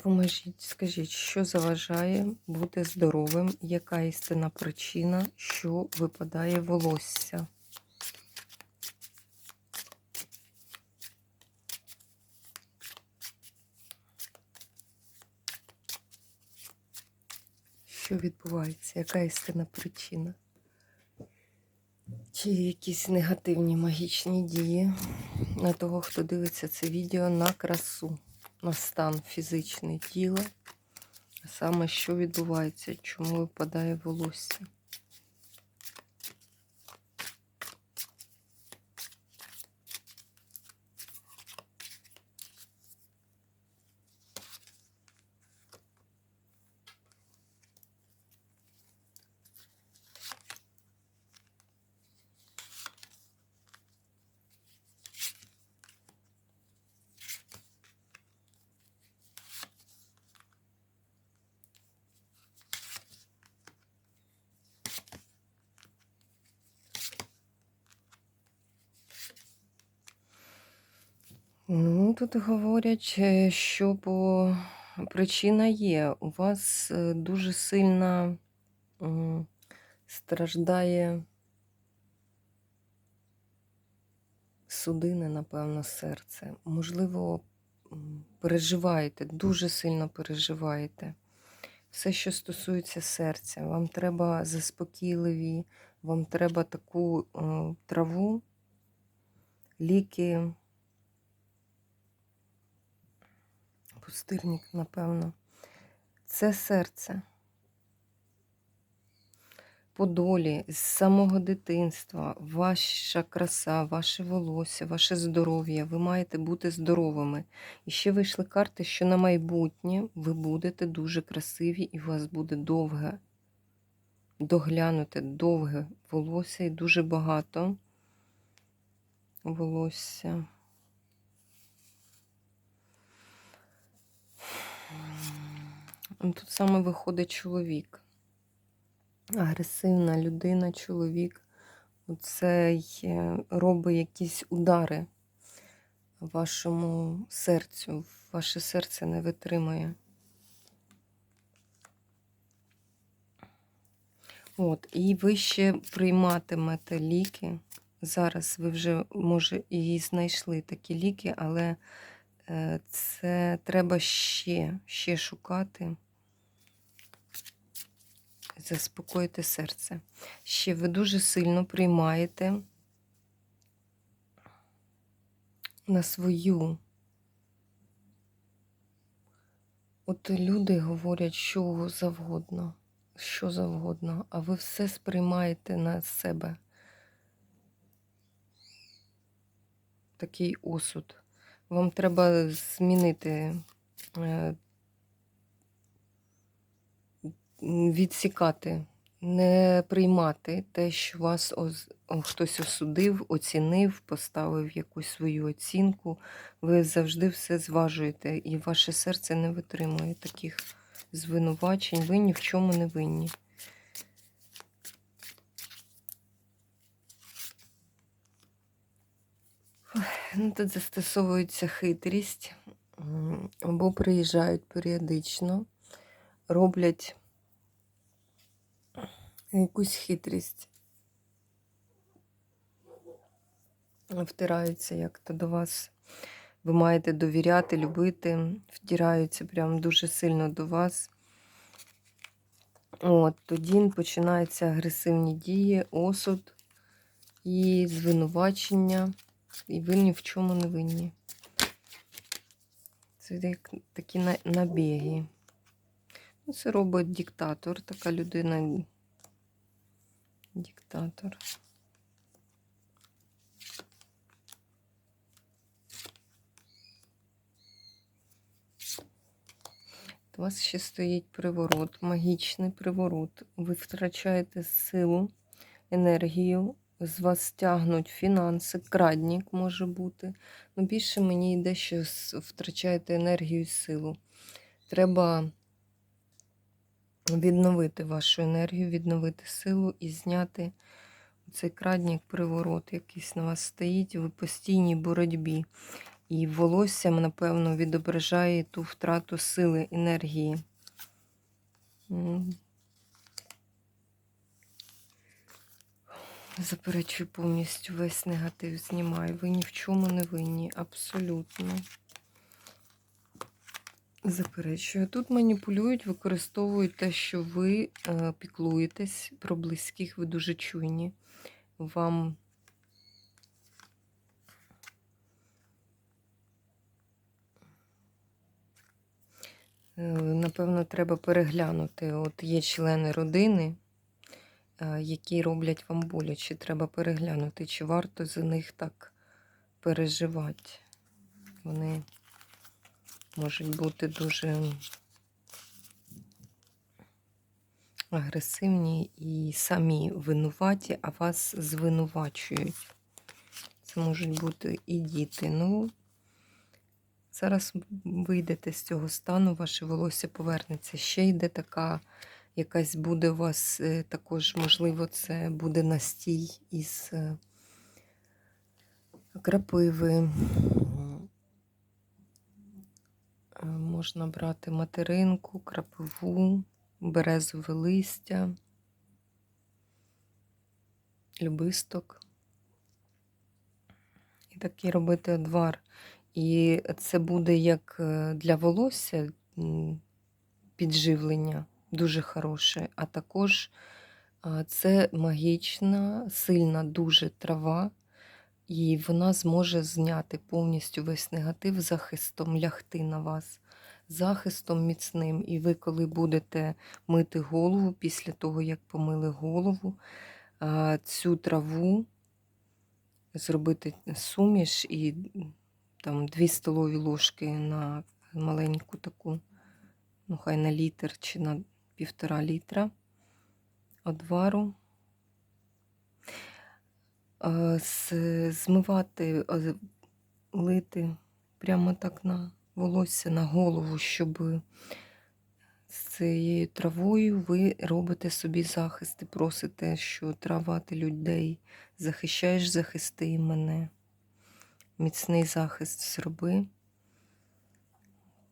Допоможіть, скажіть, що заважає бути здоровим, яка істинна причина, що випадає волосся? Що відбувається? Яка істинна причина? Чи якісь негативні магічні дії на того, хто дивиться це відео на красу? На стан фізичне тіла, саме що відбувається, чому випадає волосся. Тут говорять, е, що по причина є. У вас е, дуже сильно страждає судини, напевно, серце. Можливо, переживаєте, дуже сильно переживаєте. Все, що стосується серця, вам треба заспокійливі, вам треба таку е, траву, ліки. Пустирник, напевно. Це серце. По долі, з самого дитинства, ваша краса, ваше волосся, ваше здоров'я, ви маєте бути здоровими. І ще вийшли карти, що на майбутнє ви будете дуже красиві, і у вас буде довге, доглянуте, довге волосся і дуже багато волосся. Тут саме виходить чоловік. Агресивна людина, чоловік. Оцей робить якісь удари вашому серцю. Ваше серце не витримує. От, і ви ще прийматимете ліки. Зараз ви вже, може, і знайшли такі ліки, але е, це треба ще, ще шукати заспокоїти серце. Ще ви дуже сильно приймаєте на свою. От люди говорять, що завгодно, що завгодно, а ви все сприймаєте на себе. Такий осуд. Вам треба змінити е, відсікати, не приймати те, що вас хтось осудив, оцінив, поставив якусь свою оцінку. Ви завжди все зважуєте, і ваше серце не витримує таких звинувачень. Ви ні в чому не винні. Ну, Тут застосовується хитрість, або приїжджають періодично, роблять якусь хитрість. Втираються як-то до вас. Ви маєте довіряти, любити, втираються прям дуже сильно до вас. От, Тоді починаються агресивні дії, осуд і звинувачення, і ви ні в чому не винні. Це як такі набіги. Ну, це робить диктатор, така людина. Диктатор. У вас ще стоїть приворот, магічний приворот. Ви втрачаєте силу, енергію, з вас тягнуть фінанси, крадник може бути. Ну, більше мені йде, що втрачаєте енергію і силу. Треба відновити вашу енергію, відновити силу і зняти цей крадник, приворот, якийсь на вас стоїть, в постійній боротьбі. І волосся, напевно, відображає ту втрату сили, енергії. Заперечую повністю весь негатив знімаю. Ви ні в чому не винні, абсолютно. Заперечую. Тут маніпулюють, використовують те, що ви е, піклуєтесь про близьких, ви дуже чуйні. Вам Е, Напевно, треба переглянути. От є члени родини, е, які роблять вам боляче. Треба переглянути, чи варто за них так переживати. Вони можуть бути дуже агресивні і самі винуваті, а вас звинувачують. Це можуть бути і діти. Ну, Зараз вийдете з цього стану, ваше волосся повернеться. Ще йде така, якась буде у вас е, також, можливо, це буде настій із е, крапиви. Можна брати материнку, крапиву, березове листя, любисток. І такий робити одвар. І це буде як е, для волосся підживлення дуже хороше, а також це магічна, сильна дуже трава, і вона зможе зняти повністю весь негатив захистом, лягти на вас, захистом міцним. І ви, коли будете мити голову після того, як помили голову, цю траву зробити суміш і там 2 столові ложки на маленьку таку, ну хай на літр чи на півтора літра одвару. Е, Змивати, лити прямо так на волосся, на голову, щоб з цією травою ви робите собі захист і просите, що трава ти людей захищаєш, захисти і мене міцний захист зроби.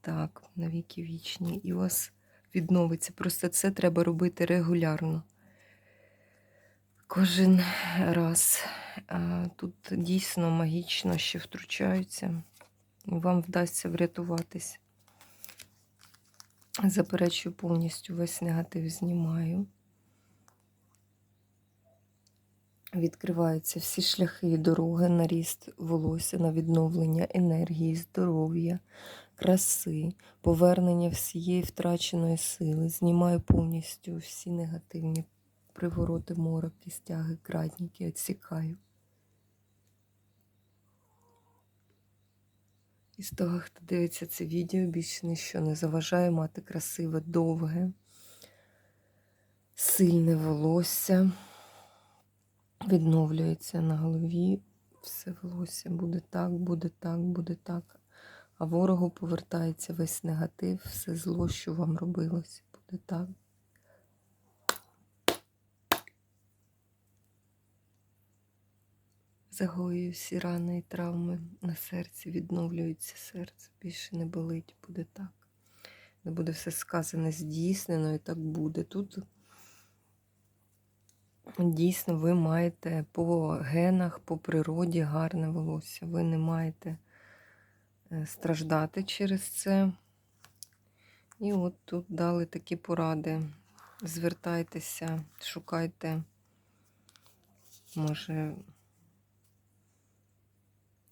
Так, навіки вічні. І у вас відновиться. Просто це треба робити регулярно. Кожен раз. Тут дійсно магічно ще втручаються. Вам вдасться врятуватись. Заперечую повністю весь негатив знімаю. Відкриваються всі шляхи і дороги на ріст волосся, на відновлення енергії, здоров'я, краси, повернення всієї втраченої сили. Знімаю повністю всі негативні привороти, мороки, стяги, крадніки, відсікаю. І з того, хто дивиться це відео, більше ніщо не заважає мати красиве, довге, сильне волосся відновлюється на голові. Все волосся буде так, буде так, буде так. А ворогу повертається весь негатив, все зло, що вам робилося, буде так. Загоюю всі рани і травми на серці, відновлюється серце, більше не болить, буде так. Не буде все сказане, здійснено, і так буде. Тут Дійсно, ви маєте по генах, по природі гарне волосся. Ви не маєте е, страждати через це. І от тут дали такі поради. Звертайтеся, шукайте, може,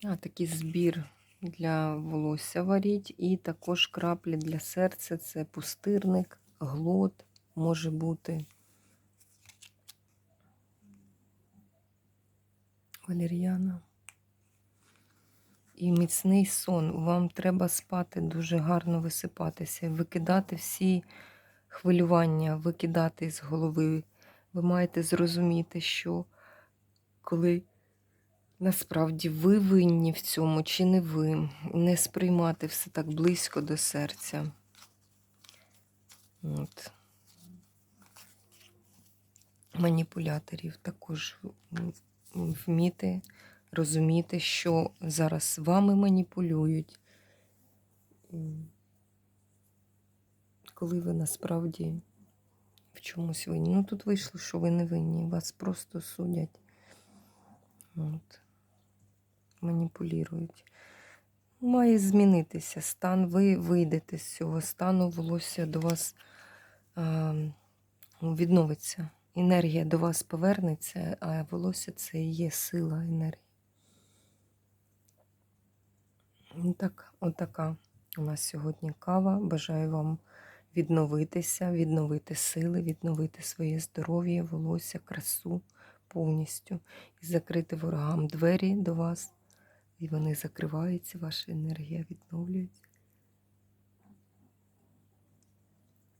а, такий збір для волосся варіть, і також краплі для серця це пустирник, глот може бути. Валер'яна. і міцний сон. Вам треба спати, дуже гарно висипатися, викидати всі хвилювання, викидати з голови. Ви маєте зрозуміти, що коли насправді ви винні в цьому чи не ви, не сприймати все так близько до серця. От. Маніпуляторів також вміти розуміти, що зараз вами маніпулюють. Коли ви насправді в чомусь винні. Ну тут вийшло, що ви не винні, вас просто судять. От. Маніпулюють. Має змінитися стан, ви вийдете з цього стану, волосся до вас ну, відновиться. Енергія до вас повернеться, а волосся це і є сила енергії. Ну, Так, отака у нас сьогодні кава. Бажаю вам відновитися, відновити сили, відновити своє здоров'я, волосся, красу повністю і закрити ворогам двері до вас. І вони закриваються, ваша енергія відновлюється.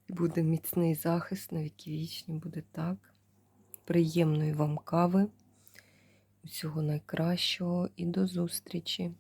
І буде міцний захист на віки вічні, буде так. Приємної вам кави. Усього найкращого і до зустрічі!